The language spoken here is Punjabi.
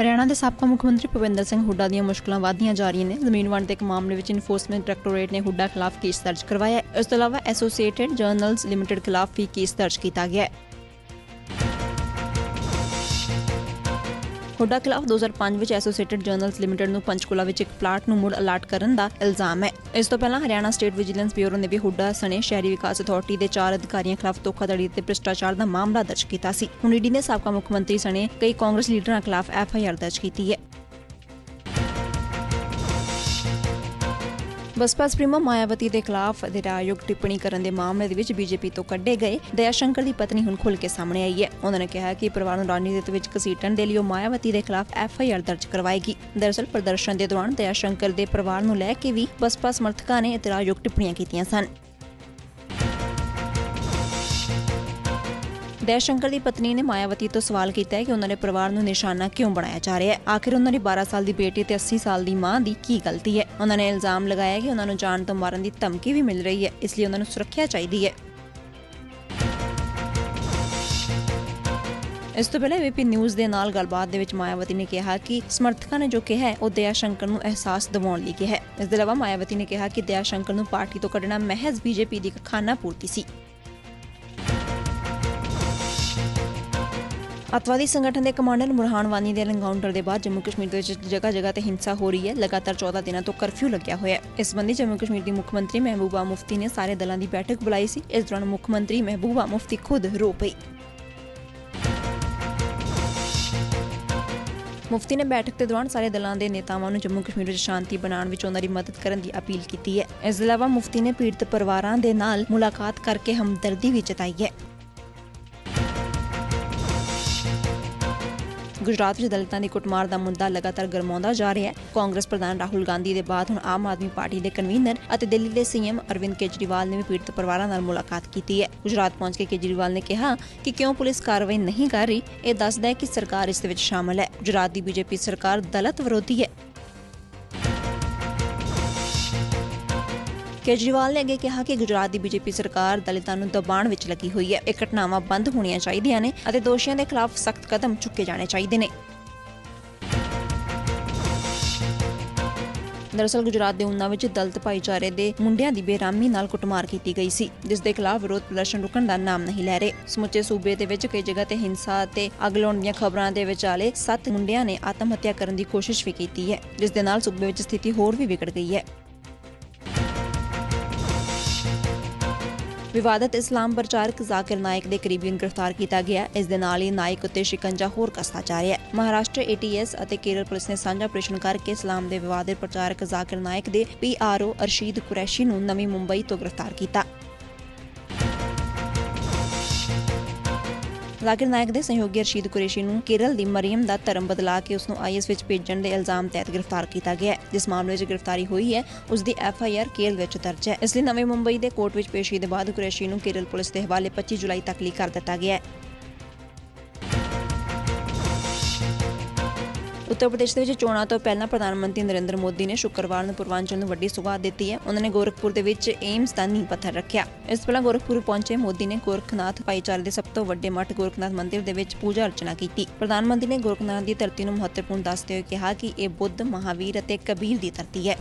ਹਰਿਆਣਾ ਦੇ ਸਾਬਕਾ ਮੁੱਖ ਮੰਤਰੀ ਭੁਪਿੰਦਰ ਸਿੰਘ ਹੁੱਡਾ ਦੀਆਂ ਮੁਸ਼ਕਲਾਂ ਵਧਦੀਆਂ ਜਾ ਰਹੀਆਂ ਨੇ। ਜ਼ਮੀਨ ਵੰਡ ਦੇ ਇੱਕ ਮਾਮਲੇ ਵਿੱਚ ਇਨਫੋਰਸਮੈਂਟ ਡਾਇਰੈਕਟੋਰੇਟ ਨੇ ਹੁੱਡਾ ਖਿਲਾਫ ਕੇਸ ਦਰਜ ਕਰਵਾਇਆ ਹੈ। ਇਸ ਤੋਂ ਇਲਾਵਾ ਐਸੋਸੀਏਟਿਡ ਜਰਨਲਸ ਲਿਮਟਿਡ ਖਿਲਾਫ ਵੀ ਕੇਸ ਦਰਜ ਕੀਤਾ ਗਿਆ ਹੈ। ਹੁੱਡਾ ਖਿਲਾਫ 2005 ਵਿੱਚ ਐਸੋਸੀਏਟਿਡ ਜਰਨਲਸ ਲਿਮਟਿਡ ਨੂੰ ਪੰਚਕੂਲਾ ਵਿੱਚ ਇੱਕ ਪਲਾਟ ਨੂੰ ਮੁੜ ਅਲਾਟ ਕਰਨ ਦਾ ਇਲਜ਼ਾਮ ਹੈ। ਇਸ ਤੋਂ ਪਹਿਲਾਂ ਹਰਿਆਣਾ ਸਟੇਟ ਵਿਜੀਲੈਂਸ ਬਿਊਰੋ ਨੇ ਵੀ ਹੁੱਡਾ ਸਣੇ ਸ਼ਹਿਰੀ ਵਿਕਾਸ ਅਥਾਰਟੀ ਦੇ ਚਾਰ ਅਧਿਕਾਰੀਆਂ ਖਿਲਾਫ ਧੋਖਾਧੜੀ ਤੇ ਭ੍ਰਿਸ਼ਟਾਚਾਰ ਦਾ ਮਾਮਲਾ ਦਰਜ ਕੀਤਾ ਸੀ। ਹੁਣ ਈਡੀ ਨੇ ਸਾਬਕਾ ਮੁੱਖ ਮੰਤਰੀ ਸਣੇ ਕਈ ਕਾਂਗਰਸ ਲੀਡਰਾਂ ਖਿਲਾਫ ਐਫਆਈਆਰ ਦਰਜ ਕੀਤੀ ਹੈ। ਬਸਪਾ ਸੁਪਰੀਮੋ ਮਾਇਆਵਤੀ ਦੇ ਖਿਲਾਫ ਨਿਰਾਯੋਗ ਟਿੱਪਣੀ ਕਰਨ ਦੇ ਮਾਮਲੇ ਦੇ ਵਿੱਚ ਬੀਜੇਪੀ ਤੋਂ ਕੱਢੇ ਗਏ। ਦਇਆ ਸ਼ੰਕਰ ਦੀ ਪਤਨੀ ਹੁਣ ਖੁੱਲ ਕੇ ਸਾਹਮਣੇ ਆਈ ਹੈ। ਉਹਨਾਂ ਨੇ ਕਿਹਾ ਕਿ ਪਰਿਵਾਰ ਨੂੰ ਰਾਜਨੀਤੀ ਵਿੱਚ ਘਸੀਟਣ ਦੇ ਲਈ ਉਹ ਮਾਇਆਵਤੀ ਦੇ ਖਿਲਾਫ ਐਫ ਆਈ ਆਰ ਦਰਜ ਕਰਵਾਏਗੀ। ਦਰਅਸਲ, ਪ੍ਰਦਰਸ਼ਨ ਦੇ ਦੌਰਾਨ ਦਇਆ ਸ਼ੰਕਰ ਦੇ ਪਰਿਵਾਰ ਨੂੰ ਲੈ ਕੇ ਵੀ ਬਸਪਾ ਸਮਰਥਕਾਂ ਨੇ ਇਤਰਾਜ਼ਯੋਗ ਟਿੱਪਣੀਆਂ ਕੀਤੀਆਂ ਸਨ। ਦਇਆ ਸ਼ੰਕਰ ਦੀ ਪਤਨੀ ਨੇ ਮਾਇਆਵਤੀ ਤੋਂ ਸਵਾਲ ਕੀਤਾ ਹੈ ਕਿ ਉਹਨਾਂ ਦੇ ਪਰਿਵਾਰ ਨੂੰ ਨਿਸ਼ਾਨਾ ਕਿਉਂ ਬਣਾਇਆ ਜਾ ਰਿਹਾ ਹੈ? ਆਖਿਰ ਉਹਨਾਂ ਦੀ 12 ਸਾਲ ਦੀ ਬੇਟੀ ਤੇ 80 ਸਾਲ ਦੀ ਮਾਂ ਦੀ ਕੀ ਗਲਤੀ ਹੈ? ਉਹਨਾਂ ਨੇ ਇਲਜ਼ਾਮ ਲਗਾਇਆ ਕਿ ਉਹਨਾਂ ਨੂੰ ਜਾਨ ਤੋਂ ਮਾਰਨ ਦੀ ਧਮਕੀ ਵੀ ਮਿਲ ਰਹੀ ਹੈ, ਇਸ ਲਈ ਉਹਨਾਂ ਨੂੰ ਸੁਰੱਖਿਆ ਚਾਹੀਦੀ ਹੈ। ਇਸ ਤੋਂ ਪਹਿਲਾਂ ਏਬੀਪੀ ਨਿਊਜ਼ ਦੇ ਨਾਲ ਗੱਲਬਾਤ ਦੇ ਵਿੱਚ ਮਾਇਆਵਤੀ ਨੇ ਕਿਹਾ ਕਿ ਸਮਰਥਕਾਂ ਨੇ ਜੋ ਕਿਹਾ ਉਹ ਦਇਆ ਸ਼ੰਕਰ ਨੂੰ ਅਹਿਸਾਸ ਦਿਵਾਉਣ ਲਈ ਕਿਹਾ ਹੈ। ਇਸ ਦੇ ਇਲਾਵਾ ਮਾਇਆਵਤੀ ਨੇ ਕਿਹਾ ਕਿ ਦਇਆ ਸ਼ੰਕਰ ਨੂੰ ਪਾਰਟੀ ਤੋਂ ਕੱਢਣਾ ਮਹਿਜ਼ ਬੀਜੇਪੀ ਦੀ ਖਾਨਾ ਪੂਰਤੀ ਸੀ। ਅਤਵਾਦੀ ਸੰਗਠਨ ਦੇ ਕਮਾਂਡਰ ਬੁਰਹਾਨ ਵਾਨੀ ਦੇ ਐਨਕਾਊਂਟਰ ਦੇ ਬਾਅਦ ਜੰਮੂ ਕਸ਼ਮੀਰ ਦੇ ਵਿੱਚ ਜਗ੍ਹਾ ਜਗ੍ਹਾ ਤੇ ਹਿੰਸਾ ਹੋ ਰਹੀ ਹੈ। ਲਗਾਤਾਰ 14 ਦਿਨਾਂ ਤੋਂ ਕਰਫਿਊ ਲੱਗਿਆ ਹੋਇਆ ਹੈ। ਇਸ ਸੰਬੰਧੀ ਜੰਮੂ ਕਸ਼ਮੀਰ ਦੀ ਮੁੱਖ ਮੰਤਰੀ ਮਹਿਬੂਬਾ ਮੁਫਤੀ ਨੇ ਸਾਰੇ ਦਲਾਂ ਦੀ ਬੈਠਕ ਬੁਲਾਈ ਸੀ। ਇਸ ਦੌਰਾਨ ਮੁੱਖ ਮੰਤਰੀ ਮਹਿਬੂਬਾ ਮੁਫਤੀ ਖੁਦ ਰੋ ਪਈ। ਮੁਫਤੀ ਨੇ ਬੈਠਕ ਦੇ ਦੌਰਾਨ ਸਾਰੇ ਦਲਾਂ ਦੇ ਨੇਤਾਵਾਂ ਨੂੰ ਜੰਮੂ ਕਸ਼ਮੀਰ ਵਿੱਚ ਸ਼ਾਂਤੀ ਬਣਾਉਣ ਵਿੱਚ ਉਹਨਾਂ ਦੀ ਮਦਦ ਕਰਨ ਦੀ ਅਪੀਲ ਕੀਤੀ ਹੈ। ਇਸ ਦੇ ਇਲਾਵਾ ਮੁਫਤੀ ਨੇ ਪੀੜਤ ਪਰਿਵਾਰਾਂ ਦੇ ਨਾਲ ਮੁਲਾਕਾਤ ਕਰਕੇ ਹਮਦਰਦੀ ਵੀ ਜਤਾਈ ਹੈ। ਗੁਜਰਾਤ ਵਿੱਚ ਦਲਿਤਾਂ ਦੀ ਕੁੱਟਮਾਰ ਦਾ ਮੁੱਦਾ ਲਗਾਤਾਰ ਗਰਮਾਉਂਦਾ ਜਾ ਰਿਹਾ ਹੈ। ਕਾਂਗਰਸ ਪ੍ਰਧਾਨ ਰਾਹੁਲ ਗਾਂਧੀ ਦੇ ਬਾਅਦ ਹੁਣ ਆਮ ਆਦਮੀ ਪਾਰਟੀ ਦੇ ਕਨਵੀਨਰ ਅਤੇ ਦਿੱਲੀ ਦੇ ਸੀਐਮ ਅਰਵਿੰਦ ਕੇਜਰੀਵਾਲ ਨੇ ਵੀ ਪੀੜਤ ਪਰਿਵਾਰਾਂ ਨਾਲ ਮੁਲਾਕਾਤ ਕੀਤੀ ਹੈ। ਗੁਜਰਾਤ ਪਹੁੰਚ ਕੇ ਕੇਜਰੀਵਾਲ ਨੇ ਕਿਹਾ ਕਿ ਕਿਉਂ ਪੁਲਿਸ ਕਾਰਵਾਈ ਨਹੀਂ ਕਰ ਰਹੀ, ਇਹ ਦੱਸਦਾ ਹੈ ਕਿ ਸਰਕਾਰ ਇਸ ਦੇ ਵਿੱਚ ਸ਼ਾਮਲ ਹੈ। ਗੁਜਰਾਤ ਦੀ ਬੀਜੇਪੀ ਸਰਕਾਰ ਦਲਿਤ ਵਿਰੋਧੀ ਹੈ। ਕੇਜਰੀਵਾਲ ਨੇ ਅੱਗੇ ਕਿਹਾ ਕਿ ਗੁਜਰਾਤ ਦੀ ਬੀਜੇਪੀ ਸਰਕਾਰ ਦਲਿਤਾਂ ਨੂੰ ਦਬਾਉਣ ਵਿੱਚ ਲੱਗੀ ਹੋਈ ਹੈ। ਇਹ ਘਟਨਾਵਾਂ ਬੰਦ ਹੋਣੀਆਂ ਚਾਹੀਦੀਆਂ ਨੇ ਅਤੇ ਦੋਸ਼ੀਆਂ ਦੇ ਖਿਲਾਫ ਸਖਤ ਕਦਮ ਚੁੱਕੇ ਜਾਣੇ ਚਾਹੀਦੇ ਨੇ। ਦਰਅਸਲ ਗੁਜਰਾਤ ਦੇ ਉਨਾ ਵਿੱਚ ਦਲਤ ਭਾਈਚਾਰੇ ਦੇ ਮੁੰਡਿਆਂ ਦੀ ਬੇਰਾਮੀ ਨਾਲ ਕੁੱਟਮਾਰ ਕੀਤੀ ਗਈ ਸੀ, ਜਿਸ ਦੇ ਖਿਲਾਫ ਵਿਰੋਧ ਪ੍ਰਦਰਸ਼ਨ ਰੁਕਣ ਦਾ ਨਾਮ ਨਹੀਂ ਲੈ ਰਹੇ। ਸਮੁੱਚੇ ਸੂਬੇ ਦੇ ਵਿੱਚ ਕਈ ਜਗ੍ਹਾ ਤੇ ਹਿੰਸਾ ਅਤੇ ਅੱਗ ਲਾਉਣ ਦੀਆਂ ਖਬਰਾਂ ਦੇ ਵਿਚਾਲੇ ਸੱਤ ਮੁੰਡਿਆਂ ਨੇ ਆਤਮ ਹੱਤਿਆ ਕਰਨ ਦੀ ਕੋਸ਼ਿਸ਼ ਵੀ ਕੀਤੀ ਹੈ, ਜਿਸ ਦੇ ਨਾਲ ਸੂਬੇ ਵਿੱਚ ਸਥਿਤੀ ਹੋਰ ਵੀ ਵਿਗੜ ਗਈ ਹੈ। ਵਿਵਾਦਤ ਇਸਲਾਮ ਪ੍ਰਚਾਰਕ ਜ਼ਾਕਿਰ ਨਾਇਕ ਦੇ ਕਰੀਬੀ ਨੂੰ ਗ੍ਰਿਫਤਾਰ ਕੀਤਾ ਗਿਆ। ਇਸ ਦੇ ਨਾਲ ਹੀ ਨਾਇਕ ਉੱਤੇ ਸ਼ਿਕੰਜਾ ਹੋਰ ਕਸਤਾ ਜਾ ਰਿਹਾ ਹੈ। ਮਹਾਰਾਸ਼ਟਰ ਏਟੀਐਸ ਅਤੇ ਕੇਰਲ ਪੁਲਿਸ ਨੇ ਸਾਂਝਾ ਆਪਰੇਸ਼ਨ ਕਰਕੇ ਇਸਲਾਮ ਦੇ ਵਿਵਾਦਿਤ ਪ੍ਰਚਾਰਕ ਜ਼ਾਕਿਰ ਨਾਇਕ ਦੇ ਪੀਆਰਓ ਅਰਸ਼ੀਦ ਕੁਰੈਸ਼ੀ ਨੂੰ ਨਵੀਂ ਮੁੰਬਈ ਤੋਂ ਗ੍ਰਿਫਤਾਰ ਕੀਤਾ। ਜ਼ਾਕਿਰ ਨਾਇਕ ਦੇ ਸਹਿਯੋਗੀ ਅਰਸ਼ੀਦ ਕੁਰੇਸ਼ੀ ਨੂੰ ਕੇਰਲ ਦੀ ਮਰੀਮ ਦਾ ਧਰਮ ਬਦਲਾ ਕੇ ਉਸ ਨੂੰ ਆਈਐਸ ਵਿੱਚ ਭੇਜਣ ਦੇ ਇਲਜ਼ਾਮ ਤਹਿਤ ਗ੍ਰਿਫਤਾਰ ਕੀਤਾ ਗਿਆ ਹੈ। ਜਿਸ ਮਾਮਲੇ ਵਿੱਚ ਗ੍ਰਿਫਤਾਰੀ ਹੋਈ ਹੈ ਉਸ ਦੀ ਐਫਆਈਆਰ ਕੇਰਲ ਵਿੱਚ ਦਰਜ ਹੈ। ਇਸ ਲਈ ਨਵੀਂ ਮੁੰਬਈ ਦੇ ਕੋਰਟ ਵਿੱਚ ਪੇਸ਼ੀ ਦੇ ਬਾਅਦ ਕੁਰੈਸ਼ੀ ਨੂੰ ਕੇਰਲ ਪੁਲਿਸ ਦੇ ਹਵਾਲੇ 25 ਜੁਲਾਈ ਤੱਕ ਲਈ ਕਰ ਦਿੱਤਾ ਗਿਆ ਹੈ। ਉੱਤਰ ਪ੍ਰਦੇਸ਼ ਦੇ ਵਿੱਚ ਚੋਣਾਂ ਤੋਂ ਪਹਿਲਾਂ ਪ੍ਰਧਾਨ ਮੰਤਰੀ ਨਰਿੰਦਰ ਮੋਦੀ ਨੇ ਸ਼ੁੱਕਰਵਾਰ ਨੂੰ ਪੂਰਵਾਂਚਲ ਨੂੰ ਵੱਡੀ ਸੁਗਾਤ ਦਿੱਤੀ ਹੈ। ਉਹਨਾਂ ਨੇ ਗੋਰਖਪੁਰ ਦੇ ਵਿੱਚ ਏਮਸ ਦਾ ਨੀਂਹ ਪੱਥਰ ਰੱਖਿਆ। ਇਸ ਪਹਿਲਾਂ ਗੋਰਖਪੁਰ ਪਹੁੰਚੇ ਮੋਦੀ ਨੇ ਗੋਰਖਨਾਥ ਭਾਈਚਾਰੇ ਦੇ ਸਭ ਤੋਂ ਵੱਡੇ ਮੱਠ ਗੋਰਖਨਾਥ ਮੰਦਿਰ ਦੇ ਵਿੱਚ ਪੂਜਾ ਅਰਚਨਾ ਕੀਤੀ। ਪ੍ਰਧਾਨ ਮੰਤਰੀ ਨੇ ਗੋਰਖਨਾਥ ਦੀ ਧਰਤੀ ਨੂੰ ਮਹੱਤਵਪੂਰਨ ਦੱਸਦੇ ਹੋਏ ਕਿਹਾ ਕਿ ਇਹ ਬੁੱਧ, ਮਹਾਵੀਰ ਅਤੇ ਕਬੀਰ ਦੀ ਧਰਤੀ ਹੈ।